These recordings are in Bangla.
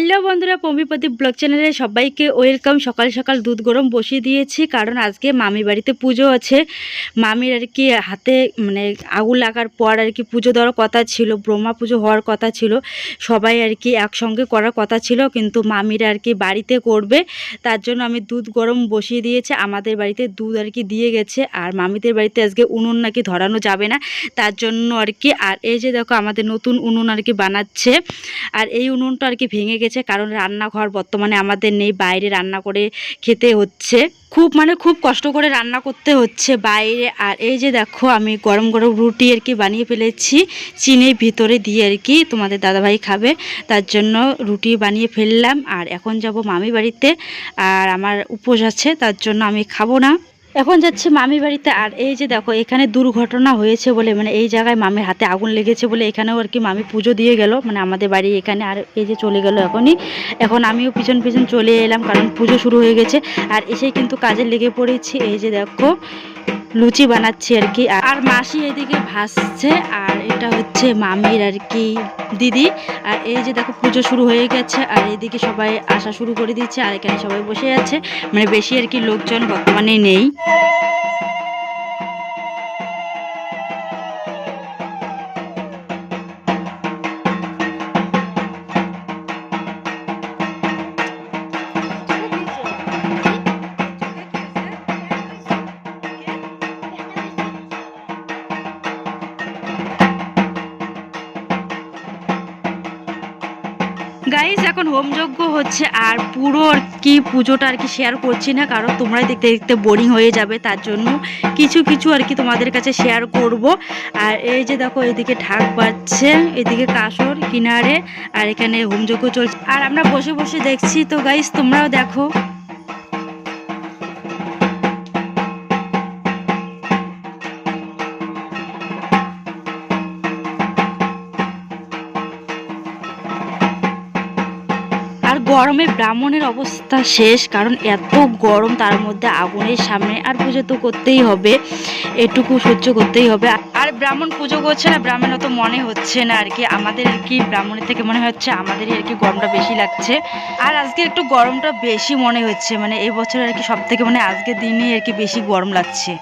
হ্যালো বন্ধুরা, পম্পিপতি ব্লগ চ্যানেলে সবাইকে ওয়েলকাম। সকাল সকাল দুধ গরম বসিয়ে দিয়েছি, কারণ আজকে মামি বাড়িতে পুজো আছে। মামির আর কি হাতে মানে আগুন লাগার পর আর কি পুজো দেওয়ার কথা ছিল, ব্রহ্মা পুজো হওয়ার কথা ছিল, সবাই আর কি একসঙ্গে করার কথা ছিল, কিন্তু মামিরা আর কি বাড়িতে করবে, তার জন্য আমি দুধ গরম বসিয়ে দিয়েছি। আমাদের বাড়িতে দুধ আর কি দিয়ে গেছে, আর মামিদের বাড়িতে আজকে উনুন নাকি ধরানো যাবে না, তার জন্য আর কি, আর এই যে দেখো আমাদের নতুন উনুন আর কি বানাচ্ছে, আর এই উনুনটা আর কি ভেঙে গেছে। কারণ রান্নাঘর বর্তমানে আমাদের নেই, বাইরে রান্না করে খেতে হচ্ছে। খুব মানে খুব কষ্ট করে রান্না করতে হচ্ছে বাইরে। আর এই যে দেখো, আমি গরম গরম রুটি আর কি বানিয়ে ফেলেছি, চিনির ভিতরে দিয়ে আর কি তোমাদের দাদাভাই খাবে, তার জন্য রুটি বানিয়ে ফেললাম। আর এখন যাব মামি বাড়িতে, আর আমার উপোস আছে, তার জন্য আমি খাব না। এখন যাচ্ছে মামি বাড়িতে, আর এই যে দেখো, এখানে দুর্ঘটনা হয়েছে বলে মানে এই জায়গায় মামির হাতে আগুন লেগেছে বলে এখানেও আর কি মামি পুজো দিয়ে গেল মানে আমাদের বাড়ি এখানে, আর এই যে চলে গেল এখনই। এখন আমিও পিছন পিছন চলে এলাম, কারণ পুজো শুরু হয়ে গেছে, আর এসেই কিন্তু কাজে লেগে পড়েছি। এই যে দেখো লুচি বানাচ্ছি আর কি। আর মাসি এদিকে ভাসছে, আর এটা হচ্ছে মামির আর কি দিদি। আর এই যে দেখো পুজো শুরু হয়ে গেছে, আর এদিকে সবাই আসা শুরু করে দিচ্ছে, আর এখানে সবাই বসে আছে। মানে বেশি আর কি লোকজন বর্তমানে নেই। গাইস এখন হোমযজ্ঞ হচ্ছে আর পুরো আর কি পুজোটা আর কি শেয়ার করছি না, কারণ তোমরাই দেখতে দেখতে বোরিং হয়ে যাবে, তার জন্য কিছু কিছু আর কি তোমাদের কাছে শেয়ার করব। আর এই যে দেখো, এদিকে ঢাক বাজছে, এদিকে কাসর কিনারে, আর এখানে হোমযজ্ঞ চলছে। আর আমরা বসে বসে দেখছি তো গাইজ তোমরাও দেখো। গরমে ব্রাহ্মণের অবস্থা শেষ, কারণ এত গরম তার মধ্যে আগুনের সামনে। আর পুজো তো করতেই হবে, এটুকু সহ্য করতেই হবে। আর ব্রাহ্মণ পুজো করছে না ব্রাহ্মণ অত মনে হচ্ছে না আর কি। আমাদের আর কি ব্রাহ্মণের থেকে মনে হচ্ছে আমাদেরই আর কি গরমটা বেশি লাগছে। আর আজকে একটু গরমটা বেশি মনে হচ্ছে মানে এই বছর আর কি সব থেকে মানে আজকের দিনে আর কি বেশি গরম লাগছে।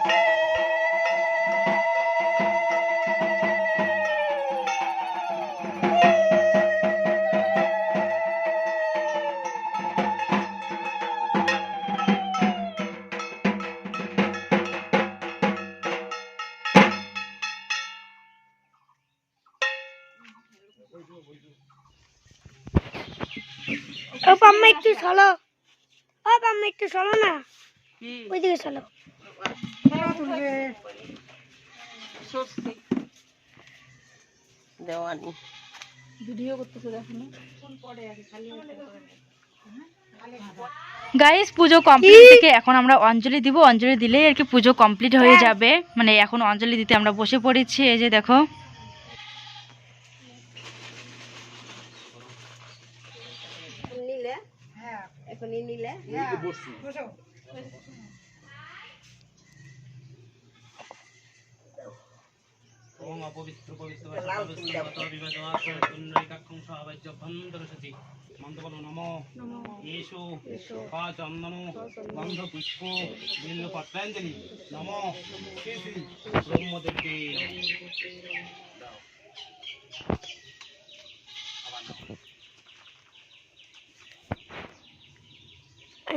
ও পাম্মা একটু চলো। ও পাম্মা একটু চলো না। ওইদিকে চলো। দেওয়ানি। গাইস পুজো কমপ্লিট থেকে এখন আমরা অঞ্জলি দিব। অঞ্জলি দিলেই আর কি পুজো কমপ্লিট হয়ে। যাবে। মানে এখন অঞ্জলি দিতে আমরা বসে পড়েছি। এই যে দেখো নিলে এখনই নিলে ওম অপবিত্র পবিত্র বিবাদমাত্মন্নৈকাক্ষং সহাবাজ্য ভন্দরসতি মন্ত্রবল নম। এষু চন্দন। গন্ধ পুষ্প। বিল্ল পত্রাঞ্জলি নম। শ্রী শ্রী ব্রহ্মদেবকে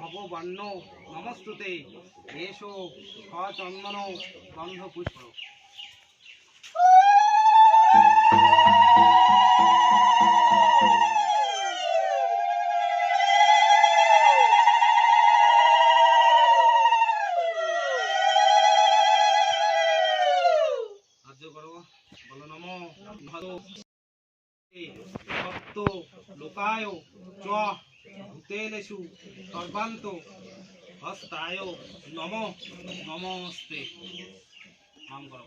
ভগবান্ন নমস্তুতে। এসো সচন্দন গন্ধ পুষ্প করো বলো নম ভদ সপ্ত লোকায় চ। ভূতেনেষু সর্বান্ত হস্তায় নম নমস্তে। নাম করো।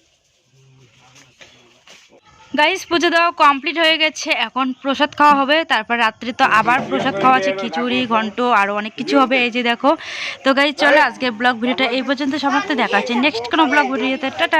গাইস পুজো দেওয়া কমপ্লিট হয়ে গেছে। এখন প্রসাদ খাওয়া হবে। তারপর রাত্রে তো আবার প্রসাদ খাওয়া আছে। খিচুড়ি, ঘন্ট আরও অনেক কিছু হবে। এই যে দেখো। তো গাইস চলো আজকের ব্লগ ভিডিওটা এই পর্যন্ত সমাপ্ত। দেখা আছে নেক্সট কোনো ব্লগ ভিডিওতে। টাটা!